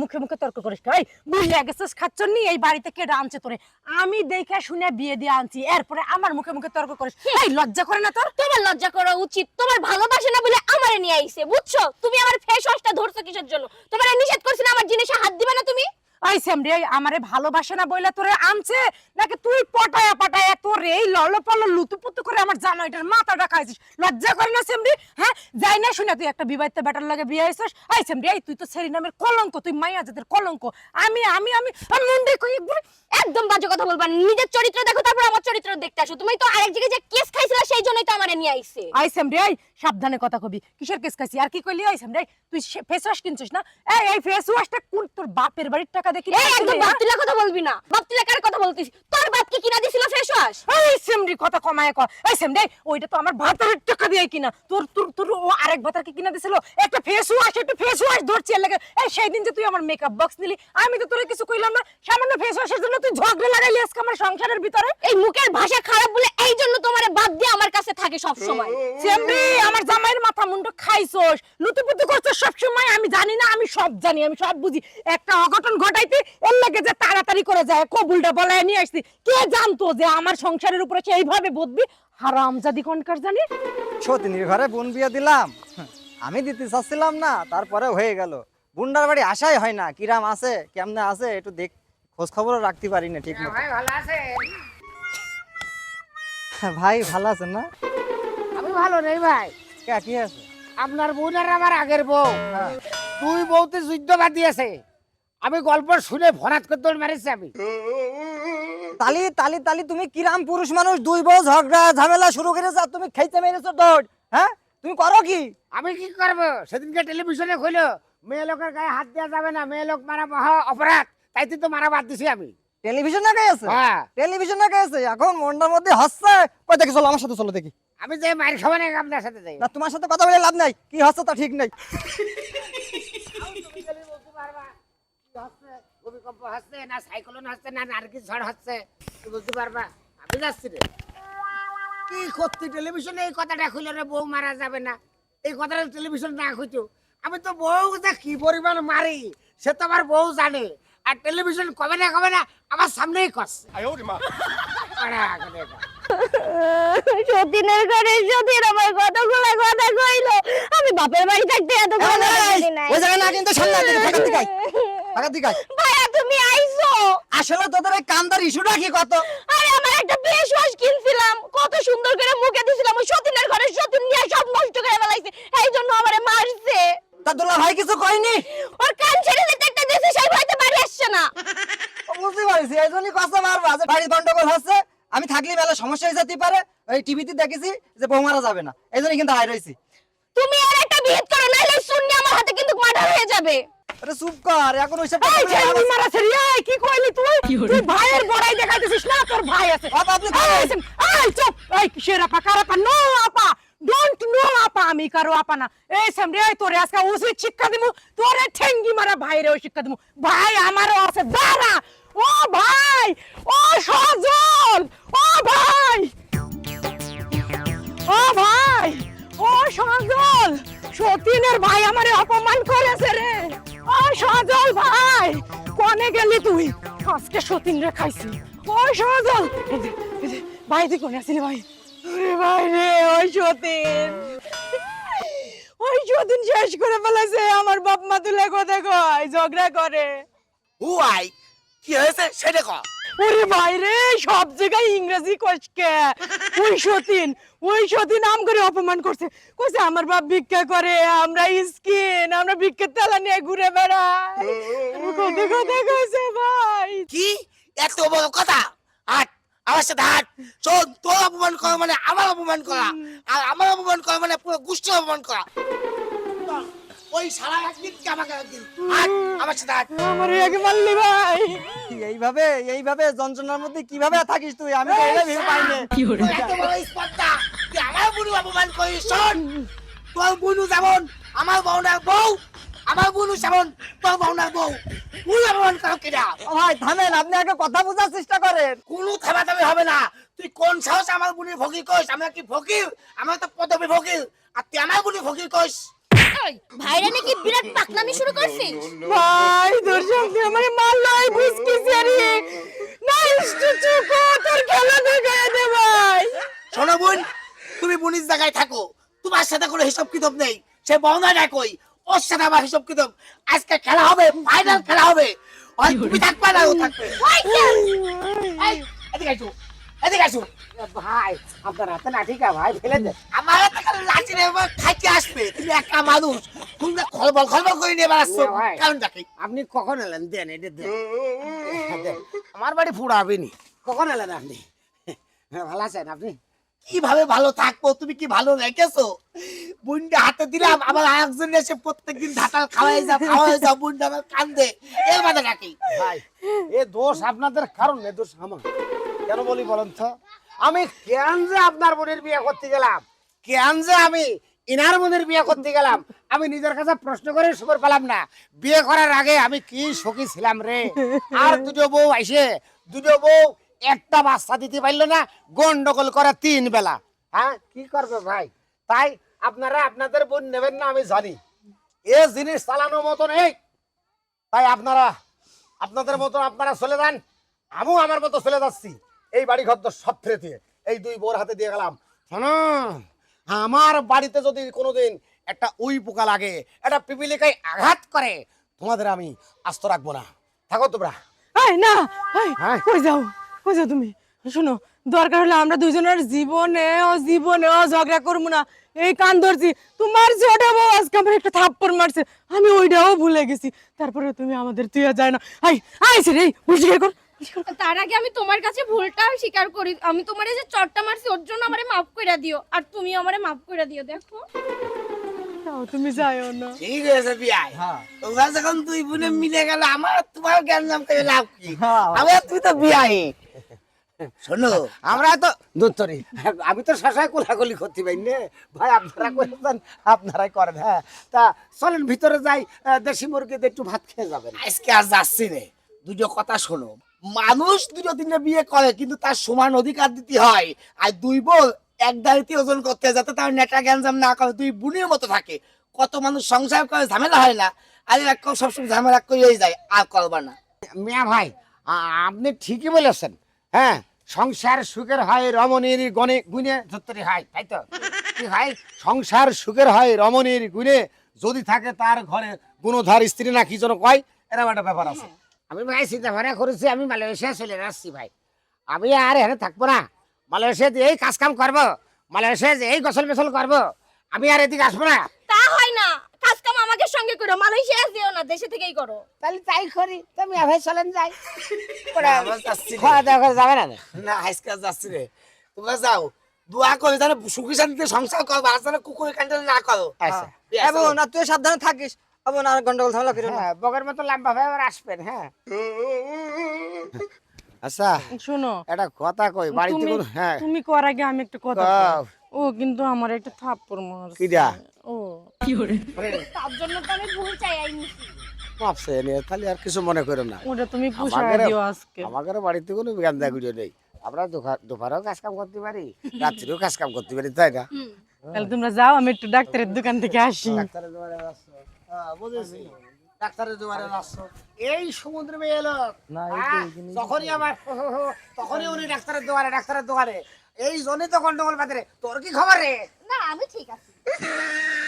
মুখে মুখে তর্ক করিস গেছিস এই বাড়িতে কে আনছে তোরে? আমি দেখে শুনে বিয়ে দিয়ে আনছি। এরপরে আমার মুখে মুখে তর্ক করিস। এই লজ্জা করে না তোর? তোমার লজ্জা করা উচিত। তোমার ভালোবাসে না বলে আমারে নিয়ে আইছে, বুঝছ? তুমি আমার ফেস ওয়াশটা ধরছো কিসের জন্য? তোমার নিষেধ করছি না, আমার জিনিসে হাত দিবে না তুমি? নাকি তুই পটায়া পটায়া এই করে আমার মাথাটা খাইছিস? লজ্জা না হ্যাঁ? যাই না শুনে তুই একটা বিবাহিত লাগে হইছিস? এই তুই তো নামের কলঙ্ক, তুই মাইয়া জাতের কলঙ্ক। আমি আমি আমি মন্দির কই একদম বাজে কথা বলবা নিজের চরিত্র দেখো তারপর আমার চরিত্র দেখতে আসো। তুমি তো আরেক জায়গায় যে কেস খাইছিলা সেই জন্যই তো আমারে নিয়ে আইছে। আইসাম রে এই সাবধানে কথা কবি। কিসের কেস খাইছি? আর কি কইলি আইসাম রে? তুই ফেস ওয়াশ কিনছিস না? এই এই ফেস ওয়াশটা কোন তোর বাপের বাড়ির টাকা দেখি এই একদম বাপতিলা কথা বলবি না। বাপতিলা কার কথা বলতিস? তোর টাকা দিয়ে কিনা। তোর তোর আরেক কিনা একটা সেই দিন তুই আমার মেকআপ বক্স নিলি, আমি তো তোরে কিছু কইলাম না। সামান্য জন্য তুই ঝগড়া আমার সংসারের ভিতরে। এই মুখের ভাষা খারাপ বলে এই জন্য তোমারে বাদ দিয়ে আমার কাছে থাকে সব সময় সেমরি আমার জামাইয়ের মাথা মুন্ডু খাইছস লুতুপুতু করছস সব সময় আমি জানি না আমি সব জানি আমি সব বুঝি একটা অঘটন ঘটাইতে এর লাগে যে তাড়াতাড়ি করে যায় কবুলটা বলায় নিয়ে আসছি কে জানতো যে আমার সংসারের উপরে সে এইভাবে বদবি হারাম জাদি কোনকার জানি সতীনীর ঘরে বোন বিয়ে দিলাম আমি দিতে চাচ্ছিলাম না তারপরে হয়ে গেল বুন্ডার বাড়ি আসাই হয় না কিরাম আছে কেমনে আছে একটু দেখ খোঁজ খবরও রাখতে পারি না ঠিক মতো ভাই ভালো আছে ভাই ভালো আছেন না? আমি ভালো নেই ভাই। কে কি আছে? আপনার বোন আর আমার আগের বউ। দুই বউতে যুদ্ধ বাঁধিয়েছে আমি গল্প শুনে ভরাত করে দৌড় মারিছি আমি। তালি তালি তালি তুমি কিরাম পুরুষ মানুষ? দুই বউ ঝগড়া ঝামেলা শুরু করেছ আর তুমি খেইতে মেরেছো দৌড় হ্যাঁ? তুমি করো কি? আমি কি করব? সেদিনকে টেলিভিশনে কইলো মেয়ে লোকের গায়ে হাত দেওয়া যাবে না মেয়ে লোক মারা মহা অপরাধ তাই তো মারা বাদ দিছি আমি। টেলিভিশন না গেছে হ্যাঁ। টেলিভিশন না গেছে এখন মনটার মধ্যে হচ্ছে কই দেখি চলো আমার সাথে চলো দেখি। আমি যে মার খাব না আপনার সাথে যাই। না তোমার সাথে কথা বলে লাভ নাই। কি হচ্ছে তা ঠিক নাই। ভূমিকম্প হচ্ছে না সাইক্লোন হচ্ছে না ঝড় হচ্ছে বলতে পারবা আমি যাচ্ছি রে কি করতে টেলিভিশনে এই কথাটা খুলে রে বউ মারা যাবে না। এই কথাটা টেলিভিশন না খুঁজো আমি তো বউ যে কি পরিমাণ মারি সে তো আমার বউ জানে। আর টেলিভিশন কবে না কবে না আমার সামনেই করছে আরে, আরে, আরে। সতীনের ঘরে সতীন আমার কতগুলো কথা কইলো। আমি বাপের বাড়ি থাকতে এত কথা ওই জায়গায় না কিন্তু সামনে দিকে ফাঁকা দিকে ফাঁকা দিকে ভাইয়া তুমি আইছো আসলে তোদের এই কান্দার ইস্যুটা কি কত? আরে আমার একটা ফেস ওয়াশ কিনছিলাম। কত সুন্দর করে মুখে দিছিলাম। ওই সতীনের ঘরে সতীন নিয়ে সব নষ্ট করে ফেলাইছে। এই জন্য আমারে মারছে। তা দুলা ভাই কিছু কয়নি? ওর কান ছেড়ে দিতে একটা সেই বাড়ি আসছে না। বুঝতে পারছি এই জন্যই কথা মারবা যে বাড়ি গন্ডগোল হচ্ছে আমি থাকলে বেলা সমস্যা হয়ে যেতে পারে। ওই টিভিতে দেখেছি যে বউ মারা যাবে না। এই জন্য কিন্তু হাই রয়েছি তুমি আর একটা বিয়ে করো নাইলে শুননি আমার হাতে কিন্তু মার্ডার হয়ে যাবে। আরে চুপ কর এখন ওইসব এই ছেলে মারাছে রে এই কি কইলি তুই? তুই ভাইয়ের বড়াই দেখাইতেছিস না তোর ভাই আছে। বাবা, আপনি এই চুপ এই কিসের আপা কার আপা? নো নো আপা। আমি কারও আপা না এই সেম রে তোরে আজকে উচিত শিক্ষা দিমু। তোরে ঠেঙ্গি মারা ভাইরে শিক্ষা দিমু। ভাই, আমারও আছে। দাঁড়া। ও ভাই, ও সজল। ও ভাই। ও ভাই, ও সজল। সতীনের ভাই আমারে অপমান করেছে রে। ও সজল ভাই, কোনে গেলি তুই? আজকে সতীন রে খাইছি। ও সজল। ভাই তুই কোনে আসিলি ভাই? ওরে ভাই রে, ওই সতীন। শেষ করে ফেলেছে আমার বাপ মা তুলে কথা কয় ঝগড়া করে। হুয়াই কি হয়েছে সেটা ওরে বাইরে সব জায়গায় ইংরেজি কষকে। ওই সতীন ওই সতীন নাম করে অপমান করছে। কইছে আমার বাপ ভিক্ষা করে আমরা স্কিন আমরা ভিক্ষার তেলা নিয়ে ঘুরে বেড়াই। কথা কথা কইছে ভাই। কি? এত বড় কথা? হাট আমার সাথে হাট। শোন তোর অপমান করা মানে আমার অপমান করা। আর আমার অপমান করা মানে পুরো গোষ্ঠী অপমান করা। ওই সারা একদিন আমাকে একদিন আমার সাথে আমার আগে মারলি ভাই। এইভাবে এইভাবে যন্ত্রণার মধ্যে কীভাবে থাকিস তুই? আমি তো এটা ভেবে পাইনি তুই এত বড় স্পর্ধা তুই আমার বুনু অপমান করিস শোন। তোর বুনু যেমন আমার বউনার বউ আমার বুনু যেমন তোর বউনার বউ। তুই অপমান করো কিনা ভাই থামেন আপনি আগে কথা বোঝার চেষ্টা করেন। কোনো থামাথামি হবে না। তুই কোন সাহস আমার বুনি ফকির কইস? আমরা কি ফকির? আমরা তো পদবী ফকির। আর তুই আমার বুনি ফকির কইস? ভাইরা নাকি বিরাট পাকনামি শুরু করছিস ভাই তোর সঙ্গে আমার মারলো এই বুঝকি সারি না ইষ্টু চুকো তোর খেলা দেখায় দে ভাই। শোনো বোন তুমি বোনির জায়গায় থাকো। তোমার সাথে কোনো হিসাব কিতাব নেই। সে বন্ধা কই? ওর সাথে আমার হিসাব কিতাব আজকে খেলা হবে ফাইনাল খেলা হবে। হয় তুমি থাকবে না ও থাকবে। এই, এদিকে আসো এদিকে আসো। ভাই আপনার হাতে লাঠিকা ভাই ফেলে দে। আমার হাতে লাঠি নেই খাইতে আসবে। তুমি একা মানুষ তুমি খলবল খলবল করে নিয়ে বেড়াচ্ছ কারণ দেখি আপনি কখন এলেন? দেন এটা দেন। দেন। আমার বাড়ি ফুড়াবে নি কখন এলেন আপনি? হ্যাঁ, ভালো আছেন আপনি? কীভাবে ভালো থাকব? তুমি কি ভালো রেখেছো? বুনটা হাতে দিলাম আবার একজন এসে প্রত্যেকদিন ঢাকাল খাওয়াই যাও খাওয়াই যাও বুনটা আমার কান্দে। এর মাঝে ডাকি ভাই এ দোষ আপনাদের কারণ এ দোষ আমার। কেন বলি বলেন তো? আমি কেন যে আপনার বোনের বিয়ে করতে গেলাম? কেন যে আমি ইনার বোনের বিয়ে করতে গেলাম? আমি নিজের কাছে প্রশ্ন করে খবর পেলাম না। বিয়ে করার আগে আমি কি সখী ছিলাম রে? আর দুটো বউ আইসে দুটো বউ একটা বাচ্চা দিতে পারল না, গন্ডগোল করে তিন বেলা। হ্যাঁ কি করবে ভাই? তাই আপনারা আপনাদের বোন নেবেন না, আমি জানি। এ জিনিস চালানোর মতো নেই। তাই আপনারা, আপনাদের মতো আপনারা চলে যান। আমিও আমার মতো চলে যাচ্ছি। এই বাড়ি ঘর তো সব ফিরে দিয়ে এই দুই বোর হাতে দিয়ে গেলাম। শোনো আমার বাড়িতে যদি কোনোদিন একটা উই পোকা লাগে একটা পিপিলিকায় আঘাত করে তোমাদের আমি আস্ত রাখব না। থাকো তোমরা। এই না এই হ্যাঁ? কই যাও কই যাও তুমি? শোনো দরকার হলে আমরা দুজনের জীবনে ও জীবনে ও ঝগড়া করব না। এই কান ধরছি তোমার ছোট বউ আজকে আমার একটা থাপ্পড় মারছে আমি ওইটাও ভুলে গেছি। তারপরে তুমি আমাদের তুই যায় না। আই আইছে রে পরিষ্কার কর। তার আগে আমি তোমার কাছে ভুলটা স্বীকার করি। আমি তোমার যে চটটা মারছি ওর জন্য আমারে মাফ করে দিও। আর তুমি আমারে মাফ করে দিও দেখো। তুমি যাইও না। ঠিক হয়েছে বিয়াই। হ্যাঁ। তোমরা যখন দুই বোনে মিলে গেল আমার তোমার জ্ঞান নাম করে লাভ কি? হ্যাঁ। তুই তো বিয়াই। শোনো। আমরা তো দুত্তরি আমি তো শাসায় কোলাগুলি করতে পারি নে। ভাই আপনারা করেছেন আপনারাই করেন হ্যাঁ। তা চলেন ভিতরে যাই দেশি মুরগিতে একটু ভাত খেয়ে যাবেন। আজকে আর যাচ্ছি রে দুটো কথা শোনো। মানুষ দুটো তিনটে বিয়ে করে, কিন্তু তার সমান অধিকার দিতে হয়। আর দুই বল এক দাঁড়িতে ওজন করতে যাতে তার নেটা গ্যাঞ্জাম না করে, দুই বুনের মতো থাকে। কত মানুষ সংসার করে, ঝামেলা হয় না। আর এক সবসময় ঝামেলা করেই যায়, আর করবা না। মিয়া ভাই আপনি ঠিকই বলেছেন। হ্যাঁ সংসার সুখের হয় রমণীর গণে, গুণে ধত্তরি হয়, তাই তো? কি হয় সংসার সুখের হয় রমণীর গুণে, যদি থাকে তার ঘরে গুণধার স্ত্রী না, কি যেন কয়? এরকম একটা ব্যাপার আছে। আমি ভাই চিন্তা ভাবনা করেছি আমি মালয়েশিয়া চলে আসছি ভাই। আমি আর এখানে থাকব না। মালয়েশিয়াতে এই কাজ কাম করব মালয়েশিয়াতে এই গোসল মেসল করব। আমি আর এদিকে আসব না। তা হয় না। কাজ কাম আমাকে সঙ্গে করো। মালয়েশিয়া যেও না দেশে থেকেই করো। তাহলে তাই করি। তুমি ভাই চলেন যাই। খাওয়া দাওয়া করে যাবে না না? আজকে যাচ্ছি রে। তোমরা যাও। দোয়া করে যেন সুখী শান্তিতে সংসার করব আর যেন কুকুরের কান্ডাল না করো। আচ্ছা। এবং না তুই সাবধানে থাকিস। এবং আর গন্ডগোল ঝামেলা করিস না হ্যাঁ বগের মতো লম্বা ভাই আবার আসবেন হ্যাঁ। আচ্ছা শোনো একটা কথা কই বাড়িতে কোনো হ্যাঁ। তুমি কর আগে আমি একটা কথা ও কিন্তু আমার একটা থাপ্পড় মারছে। কিডা? ও। তার জন্য তো আমি ভুল চাই আইনি মাপছে নিয়ে তাহলে আর কিছু মনে করো না। ওটা তুমি পুষায় দিও আজকে। আমাদের বাড়িতে কোনো গান্দা গুড়িও নেই। আমরা দুপুরেও কাজ কাম করতে পারি রাত্রিও কাজ কাম করতে পারি তাই না? তাহলে তোমরা যাও আমি একটু ডাক্তারের দোকান থেকে আসি। ডাক্তারের হ্যাঁ, বুঝেছি। ডাক্তারের দুয়ারে এই সমুদ্র মেয়ে এলো। হ্যাঁ, তখনই আমার তখনই উনি ডাক্তারের দোয়ারে ডাক্তারের দোয়ারে এই জন্যই তো গন্ডগোল। তোর কি খবর রে? না আমি ঠিক আছি।